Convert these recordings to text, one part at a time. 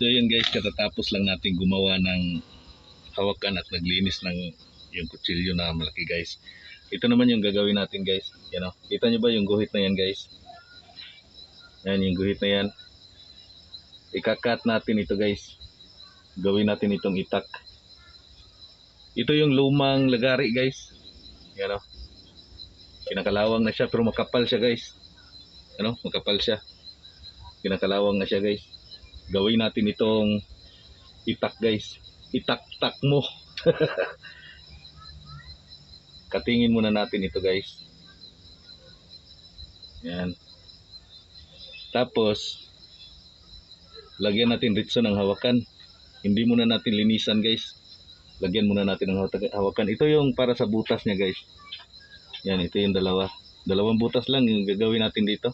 So yun guys, katatapos lang natin gumawa ng hawakan at naglinis ng yung kutsilyo na malaki guys. Ito naman yung gagawin natin guys. Yan o. Kita nyo ba yung guhit na yan guys? Yan yung guhit na yan. Ikakat natin ito guys. Gawin natin itong itak. Ito yung lumang lagari guys. Yan o. Kinakalawang na siya pero makapal siya guys. Ano? Makapal siya. Kinakalawang na siya guys. Gawin natin itong itak guys. Itak-tak mo. Katingin muna natin ito guys. Yan. Tapos, lagyan natin ritso ng hawakan. Hindi muna natin linisan guys. Lagyan muna natin ng hawakan-. Ito yung para sa butas niya guys. Yan, ito yung dalawa. Dalawang butas lang yung gagawin natin dito.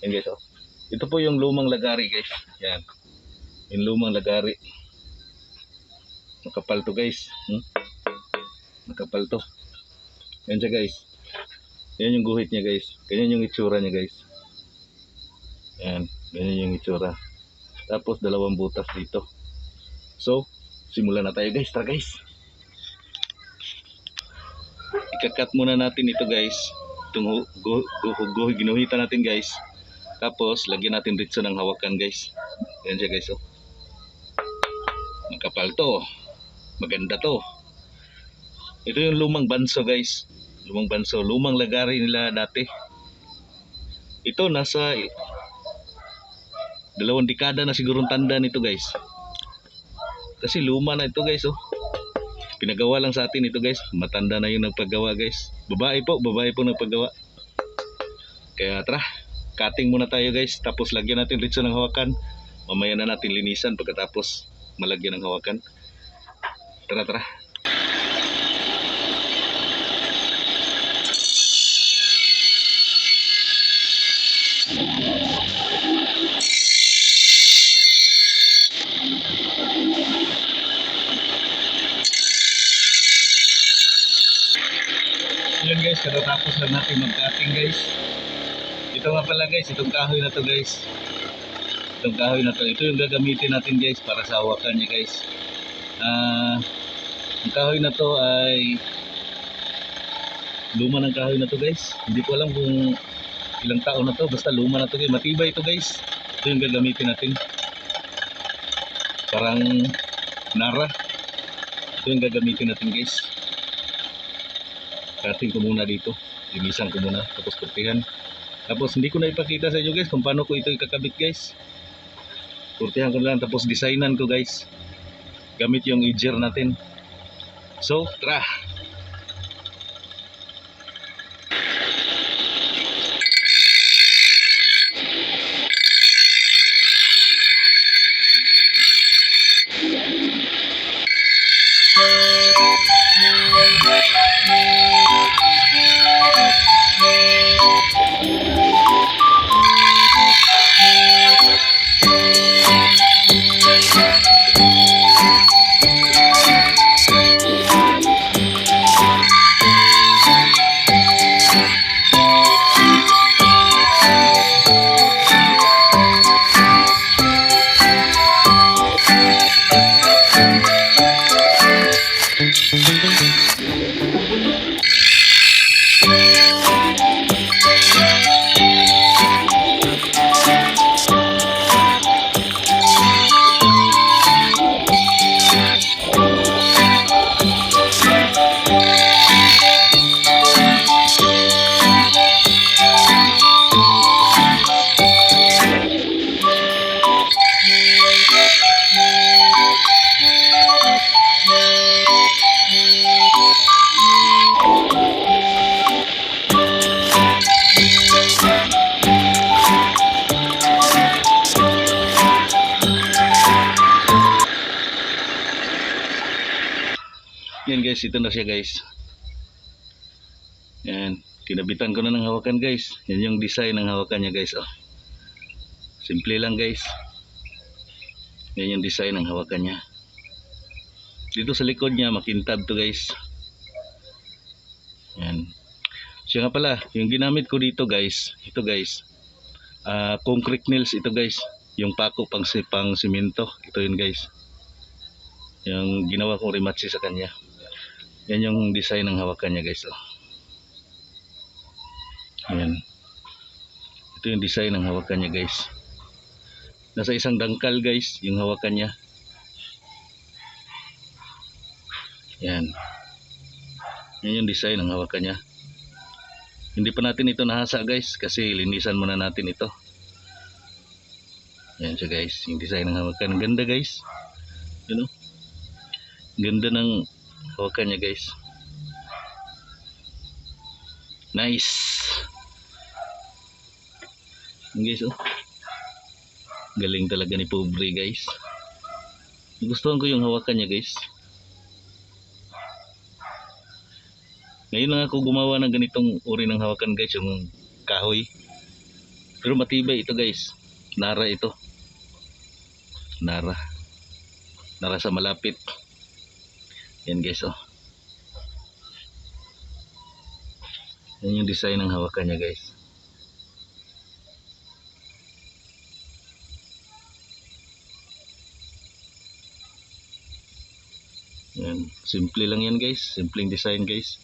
Yan guys, oh. Ito po yung lumang lagari guys. Yan. Yung lumang lagari. Makapal to guys. Hmm? Makapal to. Yan siya guys. Yan yung guhit niya guys. Ganyan yung itsura niya guys. Yan. Ganyan yung itsura. Tapos dalawang butas dito. So, simulan na tayo guys. Tara guys. Ikakat muna natin ito guys. Itong hu- gu- gu- gu- ginuhitan natin guys. Tapos, lagyan natin ritso ng hawakan guys. Yan siya guys. Oh. Makapal to. Maganda to. Ito yung lumang banso guys. Lumang banso. Lumang lagari nila dati. Ito nasa dalawang dekada na sigurong tanda nito guys. Kasi luma na ito guys oh. Pinagawa lang sa atin ito guys. Matanda na yung nagpagawa guys. Babae po, babae po nagpagawa. Kaya tara, cutting muna tayo guys. Tapos lagyan natin ritso ng hawakan. Mamaya na natin linisan pagkatapos malagyan ng hawakan. Tara tara. Yun guys, katatapos lang natin mag-cutting guys. Ito nga pala guys, itong kahoy na to guys. Itong kahoy na to, ito yung gagamitin natin guys para sa hawakan niya guys. Ah, ang kahoy na to ay luma ng kahoy na to guys. Hindi ko alam kung ilang taon na to, basta luma na to guys. Matibay ito guys. Ito yung gagamitin natin. Parang nara. Ito yung gagamitin natin guys. Cutting ko muna dito. Linisan ko muna. Tapos kurtihan. Tapos hindi ko na ipakita sa inyo guys kung paano ko ito ikakabit guys. Kurtihan ko lang. Tapos designan ko guys. Gamit yung edger natin. So, tara! Guys, ito na siya guys. Yan, kinabitan ko na ng hawakan guys. Yan yung design ng hawakan niya guys. Oh. Simple lang guys. Yan yung design ng hawakan niya. Dito sa likod niya, makintab to guys. Yan. Siya nga pala, yung ginamit ko dito guys, ito guys, ah concrete nails ito guys. yung pako pang, pang simento. Ito yun guys. Yung ginawa kong rematch sa kanya. Yan yung design ng hawakan niya guys. Oh. Ayan. Ito yung design ng hawakan niya guys. Nasa isang dangkal guys, yung hawakan niya. Yan. Yan yung design ng hawakan niya. Hindi pa natin ito nahasa guys kasi linisan muna natin ito. Yan siya guys, yung design ng hawakan. Ganda guys. Oh. Ganda ng hawakan niya guys. Nice. Yan guys oh. Galing talaga ni Pobre guys. Gustuhan ko yung hawakan niya guys. Ngayon lang ako gumawa ng ganitong uri ng hawakan guys, yung kahoy. Pero matibay ito guys. Nara ito. Nara. Nara sa malapit. Yan guys oh. Yan yung design ng hawakan niya guys. Yan. Simple lang yan guys. Simpleng design guys.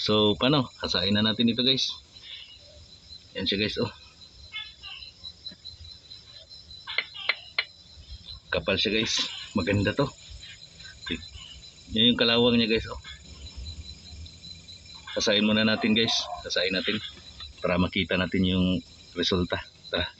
So, paano? Hasain na natin ito guys. Yan siya guys, oh. Kapal siya guys. Maganda to. Yan yung kalawang niya guys, oh. Hasain muna natin guys. Hasain natin. Para makita natin yung resulta. Tara.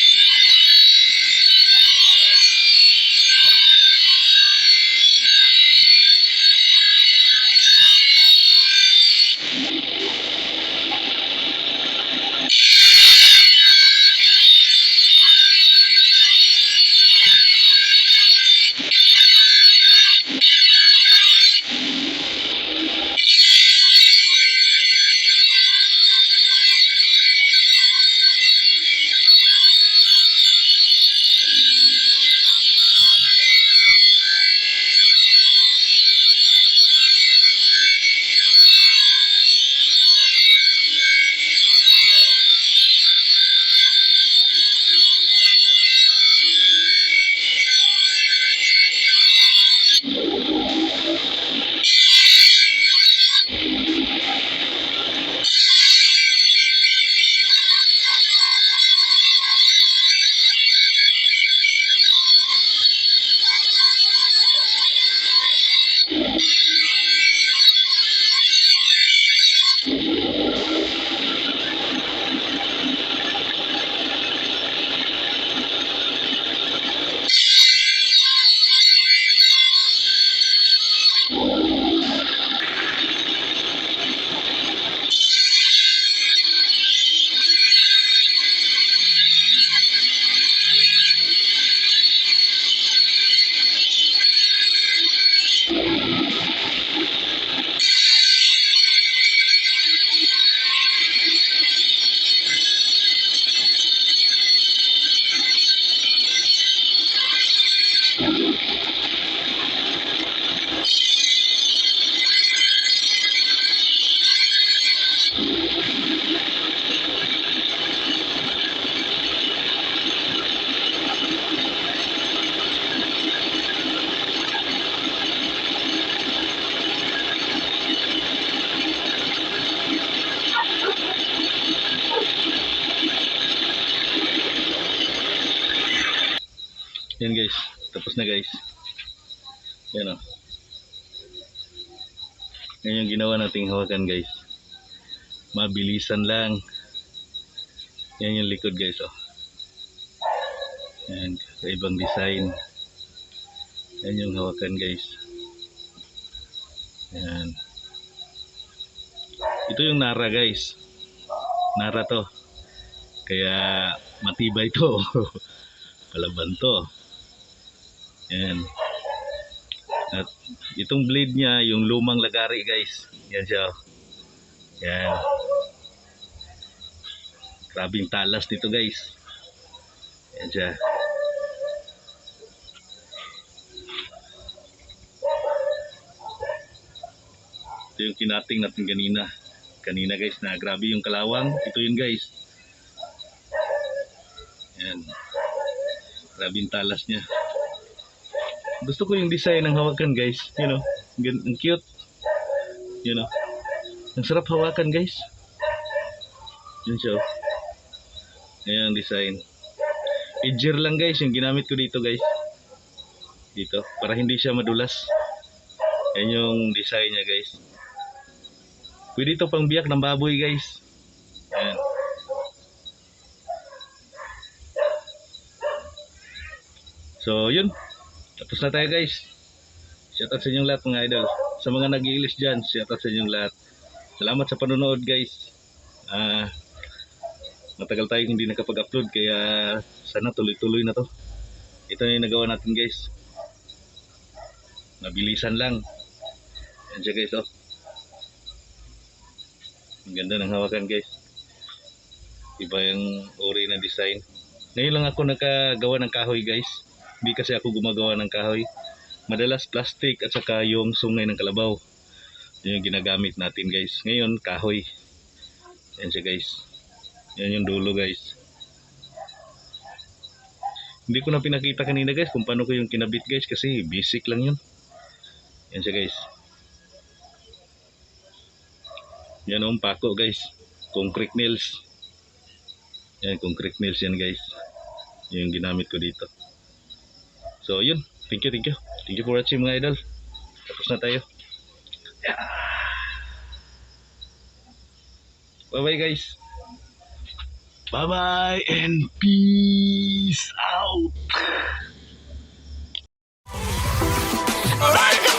Yan guys. Tapos na guys. Yan o. Yan yung ginawa nating hawakan guys. Mabilisan lang. Yan yung likod guys oh. Yan. Sa ibang design. Yan yung hawakan guys. Yan. Ito yung Nara guys. Nara to. Kaya matibay to. Palaban to. Yan. At itong blade niya, yung lumang lagari guys. Yan siya. oh. Yan. Grabing talas dito guys. Yan siya. Ito yung kinating natin kanina. Kanina guys na grabe yung kalawang. Ito yun guys. Yan. Grabe yung talas niya. Gusto ko yung design ng hawakan guys. You know, ang cute. You know. Ang sarap hawakan guys. Yun siya. oh. Ayan ang design. Edger lang guys yung ginamit ko dito guys. Dito. Para hindi siya madulas. Yan yung design niya guys. Pwede ito pang biyak ng baboy guys. Ayan. So yun. Tapos na tayo guys. Shoutout sa inyong lahat mga idol. Sa mga nag-English dyan, shoutout sa inyong lahat. Salamat sa panonood guys. Ah, matagal tayong hindi nakapag-upload kaya sana tuloy-tuloy na to. Ito na yung nagawa natin guys. Mabilisan lang. Yan siya guys oh. Ang ganda ng hawakan guys. Iba yung uri ng design. Ngayon lang ako nakagawa ng kahoy guys. Hindi kasi ako gumagawa ng kahoy. Madalas plastic at saka yung sungay ng kalabaw. Yun yung ginagamit natin guys. Ngayon kahoy. Yan siya guys. Yan yung dulo guys. Hindi ko na pinakita kanina guys kung paano ko yung kinabit guys kasi basic lang yun. Yan siya guys. Yan ang pako guys. Concrete nails. Yan, concrete nails yan guys. Yung ginamit ko dito. So yun, thank you, thank you. Thank you for watching mga idol. Tapos na tayo. Bye-bye guys. Bye-bye and peace out. Alright.